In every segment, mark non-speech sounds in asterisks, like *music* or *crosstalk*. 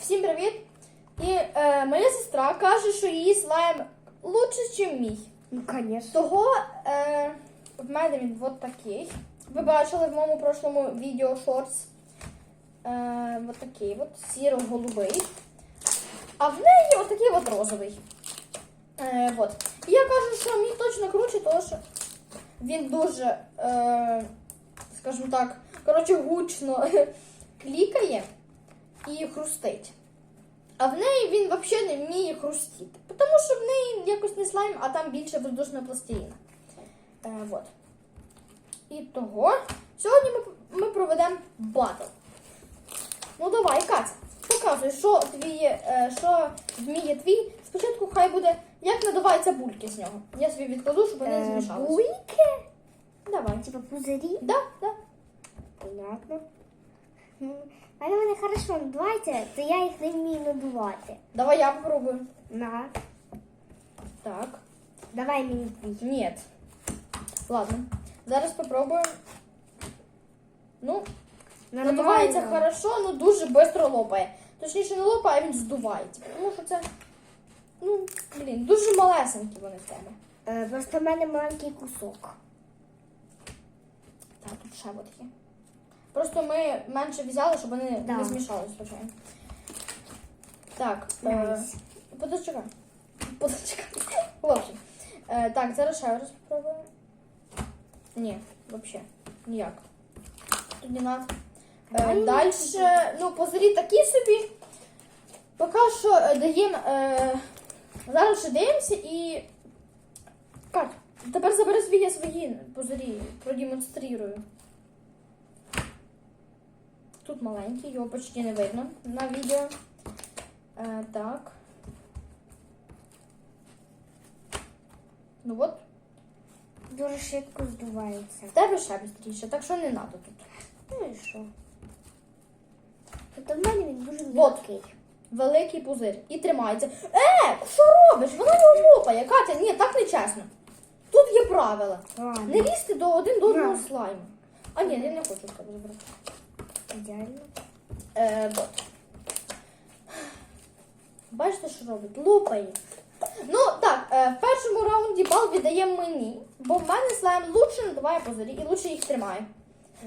Всім привіт! І е, моя сестра каже, що її слайм лучше, ніж мій. Ну, конечно. Того е, в мене він от такий. Ви бачили в моєму прошлому відео шортс. Е, от такий от сіро-голубий. А в неї от такий от розовий. Е, от. І я кажу, що мій точно круче, тому що він дуже, е, скажімо так, коротше, гучно *laughs* клікає і хрустить. А в неї він взагалі не вміє хрустіти. Тому що в неї якось не слайм, а там більше воздушна пластиліна. Е, вот. І того. Сьогодні ми, ми проведемо батл. Ну давай, Катя, показуй, що твій, е, що вміє твій. Спочатку хай буде, як надуваються бульки з нього. Я собі відкладу, щоб вони не Е, змішалися. Бульки? Давай. Типа пузырі? Да, да. Понятно. Вони хорошо надуваються, то я їх не вмію надувати. Давай я попробую. На, Так. давай мені твій. Нет. Ладно. Зараз попробуємо. Ну, надувається хорошо, але дуже швидко лопає. Точніше, не лопає, а він здувається. Тому що це, ну, блін, дуже малесенькі вони в тебе. Е, Просто в мене маленький кусок. Так, тут ще є. Просто ми менше взяли, щоб вони Да. не змішалися. Так, е, Найс. подочекай. Подочекай. *laughs* В общем. Е, так, зараз ще раз спробуємо. Ні, взагалі, ніяк. Тут не надо. Е, Далі, ну, позорі такі собі. Поки що е, даємо. Е, зараз ще дивимося і. Кать, тепер забери свої свої позорі, продемонструю. Тут маленький, його почти не видно на відео. Е, так. Ну от, Дуже швидко здувається. в тебе ще швидше, так що не треба тут. Ну і що? Тобто в мене він дуже Вот. м'який. Великий пузир. І тримається. Е, що робиш? Вона його лопає. Катя, ні, так не чесно. Тут є правила. Не лізти до один до одного слайму. А ні, я не хочу в тебе забрати. Ідеально. Е, вот. Бачите, що робить? Лопає. Ну так, е, в першому раунді бал віддає мені, бо в мене слайм лучше надуває позорі і лучше їх тримає.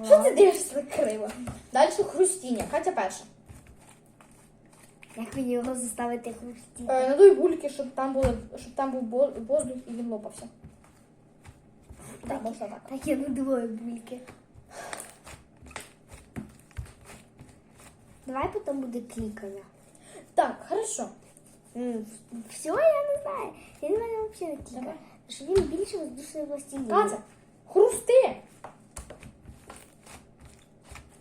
Що ти дивишся так криво? Далі хрустіння. Катя перша. Як мені його заставити хрустіти? Е, надуй бульки, щоб там, були, щоб там був воздух і він лопався. Так, можна так. Так я надуваю бульки. Давай потім буде клікання. Так, хорошо. Все, я не знаю. Він в мене взагалі не клікає. Що він більше воздушної пластиліни. Катя, хрусти.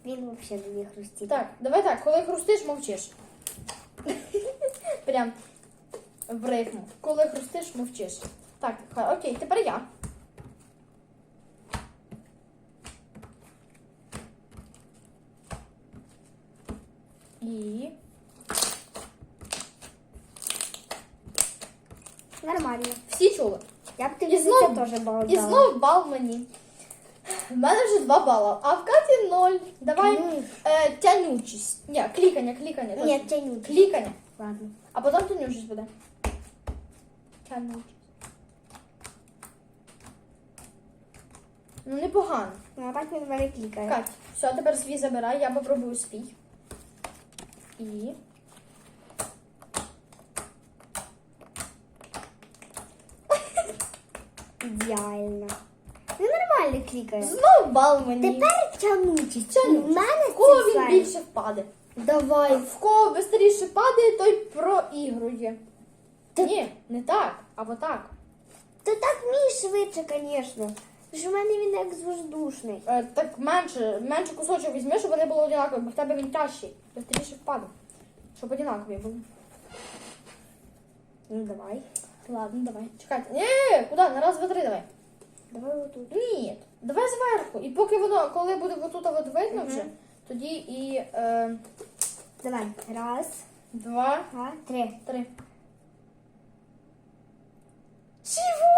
Він взагалі не вміє хрустіти. Так, давай так, коли хрустиш, мовчиш. *laughs* Прям в рифму. Коли хрустиш, мовчиш. Так, окей, тепер я. І. Нормально. Всі чули. Я б І тобі за це теж бал І дала. знов бал мені. В мене вже два бала, а в Каті ноль. Давай Ні. е, тянючість. Ні, клікання, клікання. точно. Ні, тянуть. Клікання. Ладно. А потім тянючість буде. Тянучість. Ну, непогано. Ну, а так він в мене клікає. Кать, все, тепер свій забирай, я попробую свій. І. Ідеально. Він нормально клікає. Знов бал мені. Тепер. Тянучість. У мене В кого це він більше впаде? Давай. В кого швидше падає, той проігрує. Ні, не так, або так. Та так мій швидше, звісно. Ж у мене він як воздушний. Е, так менше, менше кусочок візьми, щоб вони були однакові, бо в тебе він тяжчий. Швидше впаде. Щоб однакові були. Ну давай. Ладно, давай. Чекайте. Ні, куди? На раз, два, три давай. Давай отут. Ні, давай зверху. І поки воно, коли буде отут от видно Мгм. вже, тоді і е, Давай. Раз, два, два, три. три. Чого?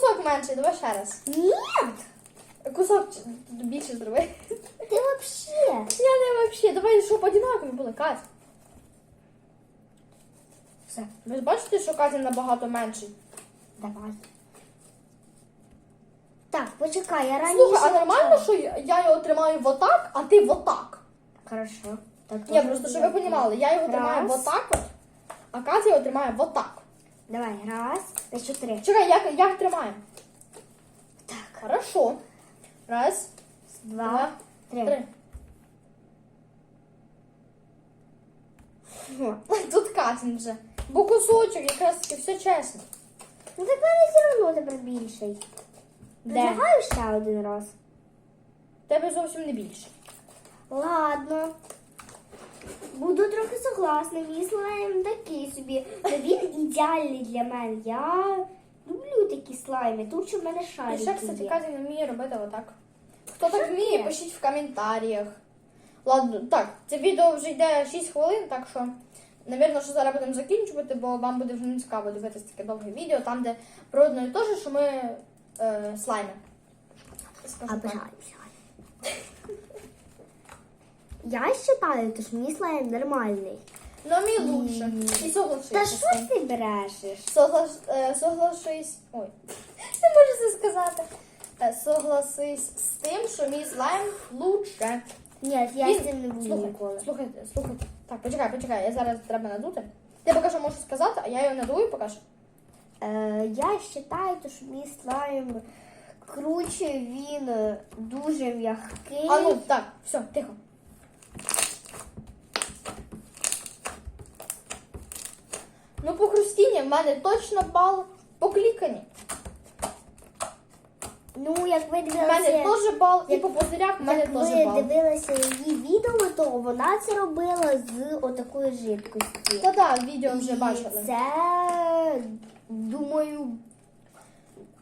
Кусок менший, давай ще раз. Ні! Кусок більше зроби. Ти вообще. Я не вообще, давай, щоб однакові були, Кать. Все, Ви ж бачите, що Катя набагато менший? давай. Так, почекай, я раніше. Слухай, а нормально, що я його тримаю в отак, а ти в отак? Хорошо. Так, Ні, просто щоб ви розуміли, я його тримаю в Раз. отак а Катя його тримає в отак. Давай, раз, на чотири. Чекай, як, як тримаємо? Так, Хорошо. Раз, два, два, три. три. Тут Катін вже. Бо кусочок якраз таки все чесно. Ну так мене все одно тепер більший. Предлагаю ще один раз. Тебе зовсім не більше. Ладно. Буду трохи согласна, мій слайм такий собі. Але він ідеальний для мене. Я люблю такі слайми. Тут що в мене І ще, кстати, є. Катя не вміє робити отак. Хто так вміє, пишіть в коментарях. Ладно, так, це відео вже йде 6 хвилин, так що, навірно, що зараз будемо закінчувати, бо вам буде вже не цікаво дивитися таке довге відео, там, де про одне і те ж, що ми е, слайми. Скажу так. Я вважаю, що мій слайм нормальний. Ну, мій лучше. І соглашуйся. Та що ти брешеш? Соглаш, е, соглашись. Ой, *laughs* не можу це сказати. Е, согласись з тим, що мій слайм лучше. Ні, я з цим не буду слухай, ніколи. Слухайте, слухайте. Так, почекай, почекай, я зараз треба надути. Ти поки що можеш сказати, а я його надую поки що. Е, я вважаю, що мій слайм круче, він е, дуже м'який. А ну, так, все, тихо. Ну, по в мене точно бал по кліканні. Ну, як ви В мене дивилися, теж бал, і як- по позирях в мене як теж ви бал. дивилися її відео, то вона це робила з отакої жидкості. Та так, відео вже І бачили. Це, думаю,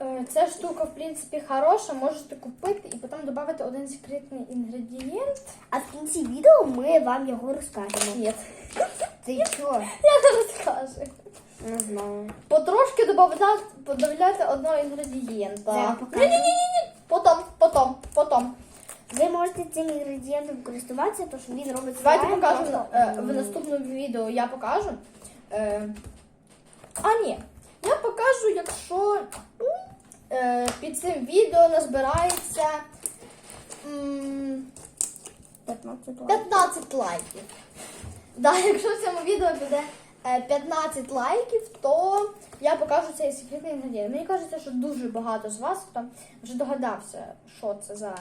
Е, Ця штука, в принципі, хороша, можете купити і потім додати один секретний інгредієнт. а в кінці відео ми вам його розкажемо. Ні, Ти що? *laughs* я не розкажу. Не знаю. Потрошки додати, додати одного інгредієнта. Зараз покажу. Ні-ні-ні, потім, потім, потім. Ви можете цим інгредієнтом користуватися, тому що він робить Давайте слайм покажу просто- е, в наступному відео. Я покажу. Е, а ні, я покажу, якщо е, під цим відео назбирається м, 15 лайків. 15 лайків. Да, якщо в цьому відео буде е, 15 лайків, то я покажу цей секретний інгредієнт. Мені кажеться, що дуже багато з вас хто вже догадався, що це за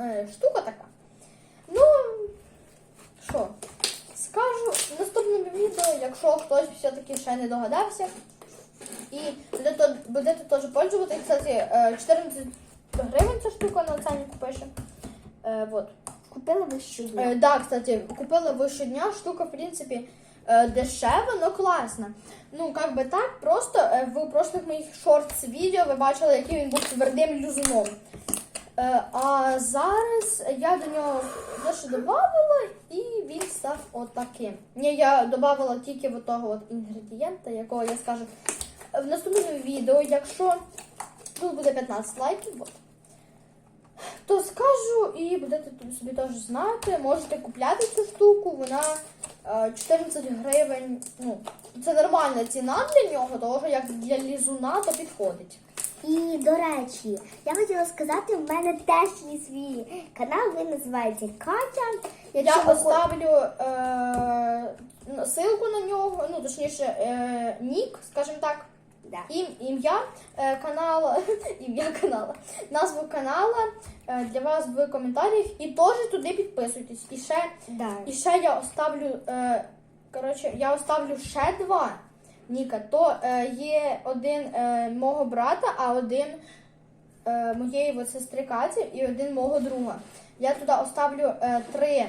е, штука така. Ну, що, скажу в наступному відео, якщо хтось все-таки ще не догадався. І будете, будете теж пользуватися. Кстати, е, 14 гривень ця штука на ценнику пише. Е, вот. Купили ви щодня. Е, да, кстати, купила ви щодня. Штука, в принципі, е, дешева, но класна. Ну, как би так, просто е, в прошлих моїх шортс відео ви бачили, який він був твердим люзуном. Е, а зараз я до нього дещо додавала і він став отаким. Ні, я додавала тільки того от інгредієнта, якого я скажу в наступному відео, якщо тут буде 15 лайків, от, то скажу і будете собі теж знати. Можете купляти цю штуку, вона 14 гривень. Ну, це нормальна ціна для нього, тому що як для лізуна, то підходить. І до речі, я хотіла сказати, в мене теж є свій канал, він називається Катя. Я поставлю ви хо- е, ссылку на нього, ну точніше, е, нік, скажімо так. Да. Ім, ім'я е, каналу, *laughs* ім'я каналу, назву канала е, для вас в коментарях і теж туди підписуйтесь. І ще, Да. і ще я оставлю, е, коротше, я оставлю ще два ніка. То е, є один е, мого брата, а один е, моєї от сестри Каті і один мого друга. Я туди оставлю е, три,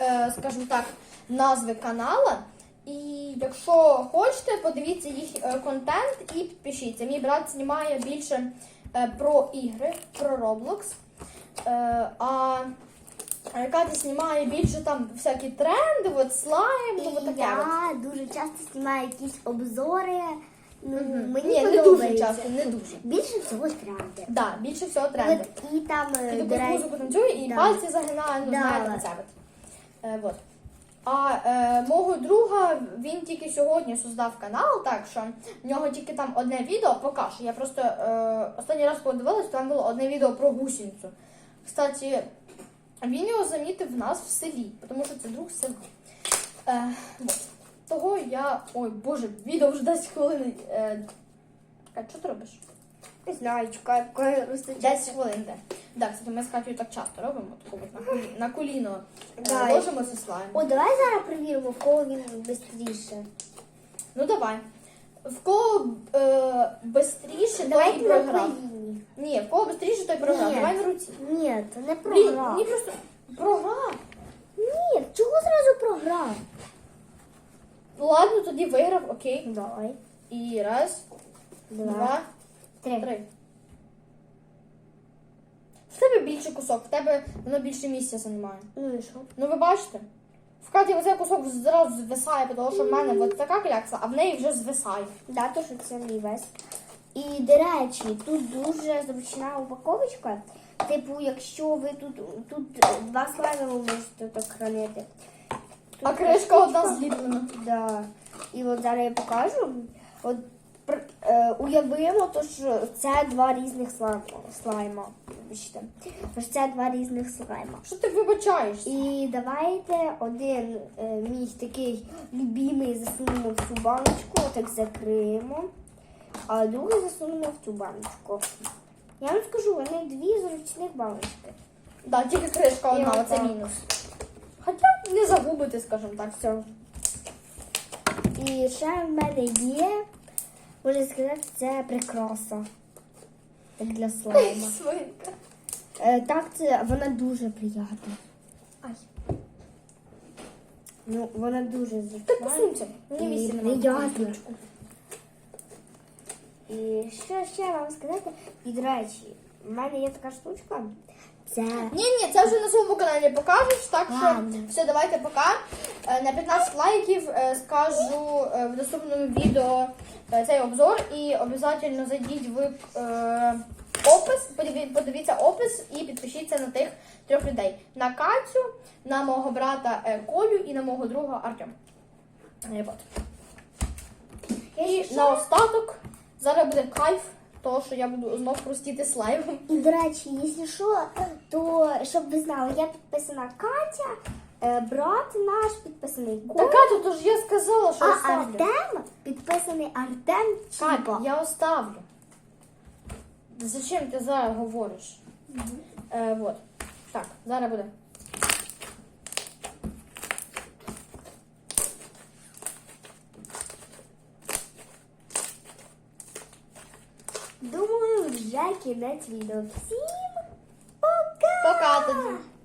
е, скажімо так, назви канала. І якщо хочете, подивіться їх е, контент і підпишіться. Мій брат знімає більше е, про ігри, про Roblox. Е, а Катя знімає більше там всякі тренди, от слайм, ну от І таке. от. я дуже часто знімаю якісь обзори. Ну, Мгм. мені Ні, не дуже часто, не дуже. Більше всього тренди. Да, більше всього тренди. От, і там, Ти до речі, музику танцює і да. пальці загинає, ну Да. знаєте це от. А е, мого друга він тільки сьогодні создав канал, так що в нього тільки там одне відео поки що. Я просто е, останній раз подивилась, там було одне відео про гусеницю. Кстати, він його замітив в нас в селі, тому що це друг села. Е. Того я. Ой, боже, відео вже 10 хвилин. Е, а що ти робиш? Не знаю, чекаю, коли росте 10 хвилин де. Так, кстати, ми з Катю так часто робимо, таку от на, колі, *laughs* на коліно е, Да. ложимося слайм. О, давай зараз перевіримо, в кого він швидше. Ну давай. В кого е, бистріше, той і Давайте на програв. Ні, в кого бистріше, той програв. Ні. Давай на руці. Ні, це не Блін, програв. мені просто програв. Ні, чого зразу програв? Ну ладно, тоді виграв, окей. Давай. І раз, два, три. три. В тебе більший кусок, в тебе воно більше місця займає. Ну і що? Ну ви бачите? В Каті оцей кусок зразу звисає, тому що в мене от така клякса, а в неї вже звисає. Да, то, що це мій весь. І, до речі, тут дуже зручна упаковочка. Типу, якщо ви тут, тут два слайми ви можете так хранити. А кришка одна зліплена. Да. І от зараз я покажу. От уявимо, то, що це два різних слайма. слайма. Вибачте. Тож це два різних слайма. Що ти вибачаєшся? І давайте один е, мій такий любимий засунемо в цю баночку, отак закриємо, а другий засунемо в цю баночку. Я вам скажу, вони дві зручних баночки. Да, тільки кришка одна, І оце отак. мінус. Хоча не загубити, скажімо так. Все. І ще в мене є, можна сказати, це прикраса. Так для слайма. *laughs* Свинка. Е, так, це вона дуже приємна. Ай. Ну, вона дуже зручна. посунься. І місця немає. І що ще вам сказати? І, до речі, в мене є така штучка. Це Ні, ні, це вже на своєму каналі покажеш, так що Ладно. все, давайте пока. Е, На 15 лайків е, скажу е, в наступному відео цей обзор і обов'язково зайдіть в опис, подивіться опис і підпишіться на тих трьох людей: на Катю, на мого брата Колю і на мого друга Артем. От. І наостаток зараз буде кайф, того, що я буду знов хрустіти слаймом. І, до речі, якщо що, то щоб ви знали, я підписана Катя, брат наш підписаний Коля, Катю, то ж я сказала, що а оставлю. Артем підписаний Артем Кать, Чіпа. я оставлю. Зачем ти зараз говориш? Е, вот. Так, зараз буде. Думаю, вже кінець відео. Всім пока! Пока тоді.